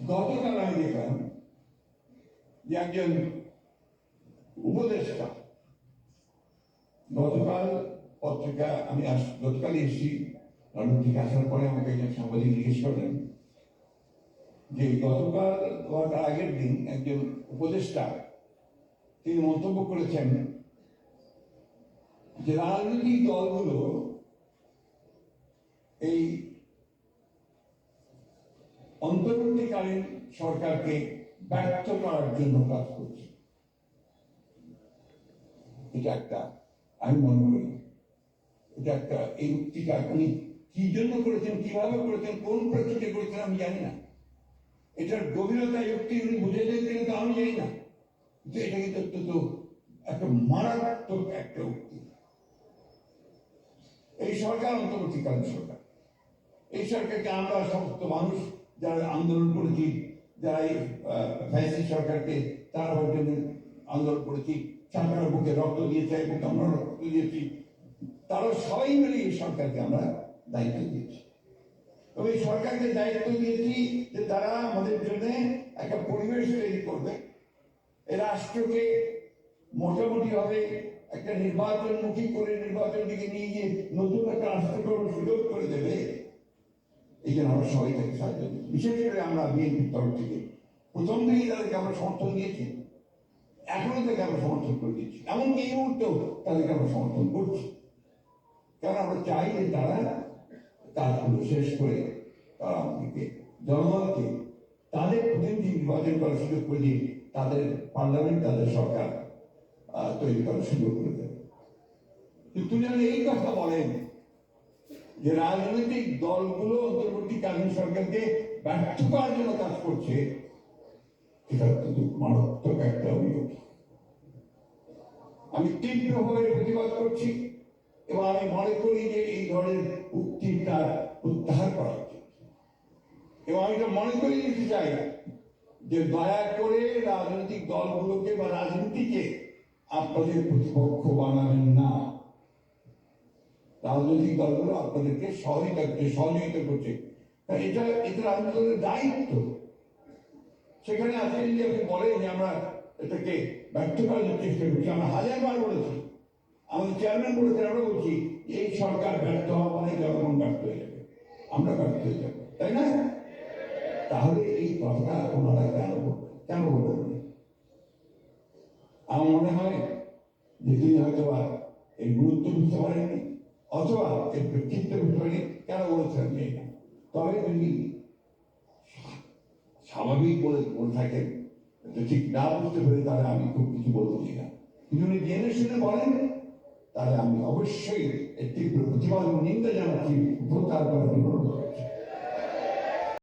গতকাল আমি দেখলাম যে একজন উপদেষ্টা। গতকাল পত্রিকা আমি আস, গতকাল এসেছি লন্ডন থেকে আসার পরে আমাকে একজন সাংবাদিক জিজ্ঞেস করলেন যে গতকাল গত আগের দিন একজন উপদেষ্টা তিনি মন্তব্য করেছেন যে রাজনৈতিক দলগুলো এই অন্তর্বর্তীকালীন সরকারকে ব্যর্থ করার জন্য কাজ করছে। এটা একটা, আমি মনে করি, এটা একটা এই উক্তিটা উনি কি জন্য করেছেন, কীভাবে করেছেন, কোন প্রেক্ষিতে করেছেন আমি জানি না। এটার গভীরতা উক্তি উনি বুঝে দিলেন তো আমি জানি না। কিন্তু এটা কিন্তু অত্যন্ত একটা মারাত্মক একটা উক্তি। এই সরকার অন্তর্বর্তীকালীন সরকার। এই সরকারকে আমরা সমস্ত মানুষ যারা আন্দোলন করেছি, যারা এই ফ্যাসি সরকারকে তারা জন্য আন্দোলন করেছি ছাত্ররা বুকে রক্ত দিয়েছে এবং আমরা রক্ত দিয়েছি, তারা সবাই মিলে এই সরকারকে আমরা দায়িত্ব দিয়েছি। তবে এই সরকারকে দায়িত্ব দিয়েছি যে তারা আমাদের জন্য একটা পরিবেশ তৈরি করবে। এই রাষ্ট্রকে মোটামুটি ভাবে একটা নির্বাচনমুখী করে নির্বাচন দিকে নিয়ে গিয়ে নতুন একটা রাষ্ট্র সুযোগ করে দেবে। এই জন্য আমরা সবাই তাকে সাহায্য বিশেষ করে আমরা বিএনপির তরফ থেকে। প্রথম থেকেই তাদেরকে আমরা সমর্থন দিয়েছি। এখনও থেকে আমরা সমর্থন করে দিচ্ছি। এমনকি এই মুহূর্তেও তাদেরকে আমরা সমর্থন করছি। কারণ আমরা চাই যে তারা কাজগুলো শেষ করে, তারা আমাদেরকে জনগণকে তাদের প্রতিনিধি নির্বাচন করার সুযোগ করে দিয়ে তাদের পার্লামেন্ট, তাদের সরকার তৈরি করার সুযোগ করে দেবে কিন্তু যেন এই কথা বলেন যে রাজনৈতিক দলগুলো অন্তর্বর্তীকালীন সরকারকে ব্যর্থ করার জন্য কাজ করছে মারাত্মক একটা অভিযোগ। আমি তীব্রভাবে প্রতিবাদ করছি, এবং আমি মনে করি যে এই ধরনের উক্তিটা প্রত্যাহার করা উচিত। এবং আমি এটা মনে করি দিতে চাই যে দয়া করে রাজনৈতিক দলগুলোকে বা রাজনীতিকে আপনাদের প্রতিপক্ষ বানাবেন না। রাজনৈতিক দলগুলো আপনাদেরকে সহযোগিতা করছে সহযোগিতা করছে। এটা এটা রাজনৈতিক দায়িত্ব। সেখানে আজকে যদি আপনি বলেন যে আমরা এটাকে ব্যর্থ করার চেষ্টা করছি, আমরা হাজারবার বলেছি। আমাদের চেয়ারম্যান বলেছেন, আমরা বলছি, এই সরকার ব্যর্থ হওয়া মানে জনগণ ব্যর্থ হয়ে যাবে। আমরা ব্যর্থ হয়ে যাব, তাই না? তাহলে এই কথাটা ওনারা কেন? কেন বলবেন? আমার মনে হয় যে তিনি হয়তো এই গুরুত্ব বুঝতে পারেননি। অথবা এর ব্যক্তিত্বের কেন বলেছেন আমি না তবে তিনি স্বাভাবিক বলে বলে থাকেন ঠিক না বুঝতে পেরে তাহলে আমি খুব কিছু বলছি না কিন্তু উনি জেনে শুনে বলেন, তাহলে আমি অবশ্যই তীব্র প্রতিবাদ নিন্দা জানাচ্ছি প্রচার করার অনুরোধ।